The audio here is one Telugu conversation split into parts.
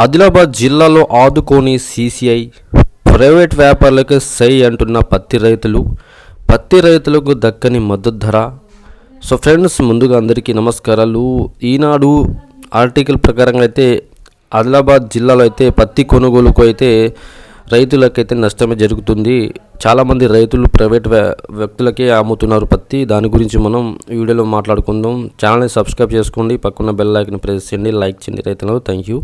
ఆదిలాబాద్ జిల్లాలో ఆదుకోని సీసీఐ ప్రైవేట్ వ్యాపారులకు సై అంటున్న పత్తి రైతులు పత్తి రైతులకు దక్కని మద్దతు ధర. సో ఫ్రెండ్స్ ముందుగా అందరికీ నమస్కారాలు. ఈనాడు ఆర్టికల్ ప్రకారంగా అయితే ఆదిలాబాద్ జిల్లాలో అయితే పత్తి కొనుగోలుకు అయితే రైతులకైతే నష్టమే జరుగుతుంది. చాలామంది రైతులు ప్రైవేట్ వ్యక్తులకే అమ్ముతున్నారు పత్తి. దాని గురించి మనం వీడియోలో మాట్లాడుకుందాం. ఛానల్ని సబ్స్క్రైబ్ చేసుకోండి. పక్కన బెల్ ఐకన్ ప్రెస్ చేయండి. లైక్ చేయండి రైతులు థ్యాంక్ యూ.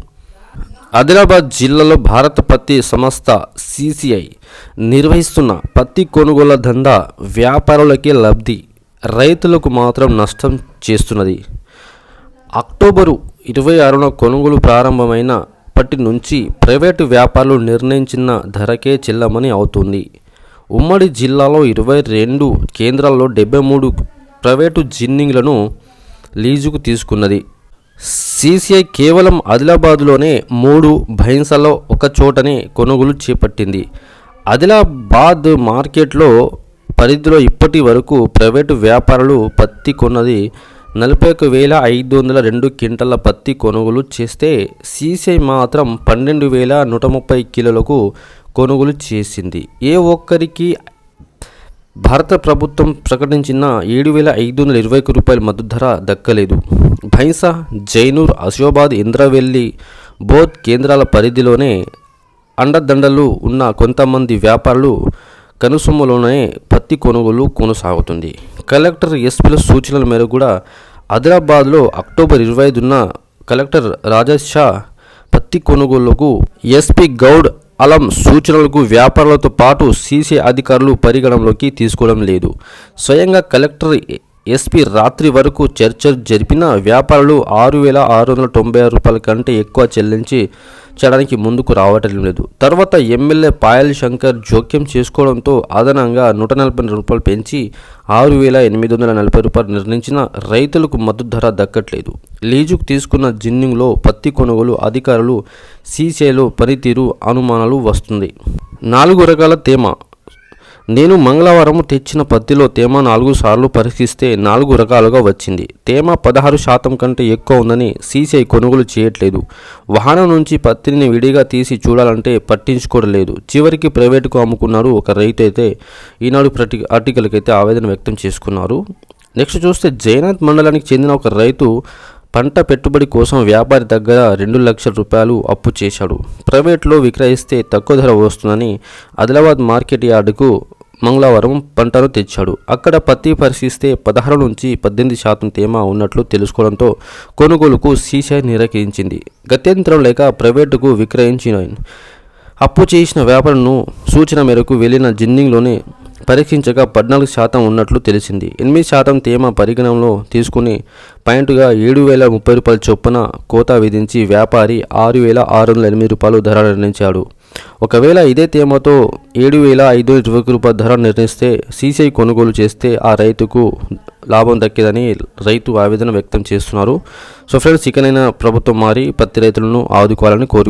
ఆదిలాబాద్ జిల్లాలో భారత పత్తి సంస్థ సిసిఐ నిర్వహిస్తున్న పత్తి కొనుగోలు దందా వ్యాపారులకే లబ్ధి రైతులకు మాత్రం నష్టం చేస్తున్నది. అక్టోబరు ఇరవై ఆరున కొనుగోలు ప్రారంభమైనప్పటి నుంచి ప్రైవేటు వ్యాపారులు నిర్ణయించిన ధరకే చెల్లమని అవుతుంది. ఉమ్మడి జిల్లాలో ఇరవై రెండు కేంద్రాల్లో డెబ్బై మూడు ప్రైవేటు జిన్నింగ్లను లీజుకు తీసుకున్నది. సీసీఐ కేవలం ఆదిలాబాద్లోనే మూడు భైన్సలో ఒక చోటని కొనుగోలు చేపట్టింది. ఆదిలాబాద్ మార్కెట్లో పరిధిలో ఇప్పటి వరకు ప్రైవేటు వ్యాపారులు పత్తి కొన్నది నలభై ఒక వేల ఐదు వందల రెండు క్వింటల పత్తి కొనుగోలు చేస్తే సీసీఐ మాత్రం పన్నెండు వేల నూట ముప్పై కిలోలకు కొనుగోలు చేసింది. ఏ ఒక్కరికి భారత ప్రభుత్వం ప్రకటించిన ఏడు వేల ఐదు వందల ఇరవై ఒక్క రూపాయల మద్దతు ధర దక్కలేదు. భైంసా జైనూర్ అశోబాద్ ఇంద్రవెల్లి బోధ్ కేంద్రాల పరిధిలోనే అండదండలు ఉన్న కొంతమంది వ్యాపారులు కనుసొమ్ములోనే పత్తి కొనుగోలు కొనసాగుతుంది. కలెక్టర్ ఎస్పీల సూచనల మేరకు కూడా ఆదిలాబాద్లో అక్టోబర్ ఇరవై ఐదున కలెక్టర్ రాజేష్ షా పత్తి కొనుగోలుకు ఎస్పీ గౌడ్ అలం సూచనలకు వ్యాపారులతో పాటు సీసీ అధికారులు పరిగణనలోకి తీసుకోవడం లేదు. స్వయంగా కలెక్టర్ ఎస్పీ రాత్రి వరకు చర్చలు జరిపిన వ్యాపారులు ఆరు వేల ఆరు వందల తొంభై ఆరు రూపాయల కంటే ఎక్కువ చెల్లించి చేయడానికి ముందుకు రావటం లేదు. తర్వాత ఎమ్మెల్యే పాయల్ శంకర్ జోక్యం చేసుకోవడంతో అదనంగా నూట నలభై రూపాయలు పెంచి ఆరు వేల ఎనిమిది వందల నలభై రూపాయలు నిర్ణయించిన రైతులకు మద్దతు ధర దక్కట్లేదు. లీజుకు తీసుకున్న జిన్నింగ్లో పత్తి కొనుగోలు అధికారులు సీసేలో పనితీరు అనుమానాలు వస్తుంది. నాలుగు రకాల తేమ నేను మంగళవారం తెచ్చిన పత్తిలో తేమ నాలుగు సార్లు పరీక్షిస్తే నాలుగు రకాలుగా వచ్చింది. తేమ పదహారు శాతం కంటే ఎక్కువ ఉందని సీసీఐ కొనుగోలు చేయట్లేదు. వాహనం నుంచి పత్తిని విడిగా తీసి చూడాలంటే పట్టించుకోవడం లేదు చివరికి ప్రైవేటుకు అమ్ముకున్నారు ఒక రైతు అయితే ఈనాడు ప్రతి ఆర్టికల్కి అయితే ఆవేదన వ్యక్తం చేసుకున్నారు. నెక్స్ట్ చూస్తే జైనాథ్ మండలానికి చెందిన ఒక రైతు పంట పెట్టుబడి కోసం వ్యాపారి దగ్గర రెండు లక్షల రూపాయలు అప్పు చేశాడు. ప్రైవేట్లో విక్రయిస్తే తక్కువ ధర వస్తుందని ఆదిలాబాద్ మార్కెట్ యార్డుకు మంగళవారం పంటను తెచ్చాడు. అక్కడ పత్తి పరిశీలిస్తే పదహారు నుంచి పద్దెనిమిది శాతం తేమ ఉన్నట్లు తెలుసుకోవడంతో కొనుగోలుకు సీసీఐ నిరాకరించింది. గత్యంతరం లేక ప్రైవేటుకు విక్రయించిన అప్పు చేసిన వ్యాపారను సూచన మేరకు వెళ్ళిన జిన్నింగ్లోనే పరీక్షించగా పద్నాలుగు శాతం ఉన్నట్లు తెలిసింది. ఎనిమిది శాతం తేమ పరిగణంలో తీసుకుని పాయింట్గా ఏడు వేల ముప్పై రూపాయల చొప్పున కోత విధించి వ్యాపారి ఆరు వేల ఆరు వందల ఎనిమిది రూపాయలు ధర నిర్ణయించాడు. ఒకవేళ ఇదే తేమతో ఏడు వేల ఐదు వందల ఇరవై రూపాయల ధర నిర్ణయిస్తే సీసీఐ కొనుగోలు చేస్తే ఆ రైతుకు లాభం దక్కేదని రైతు ఆవేదన వ్యక్తం చేస్తున్నారు. సో ఫ్రెండ్స్ ఇకనైనా ప్రభుత్వం మారి పత్తి రైతులను ఆదుకోవాలని కోరుకు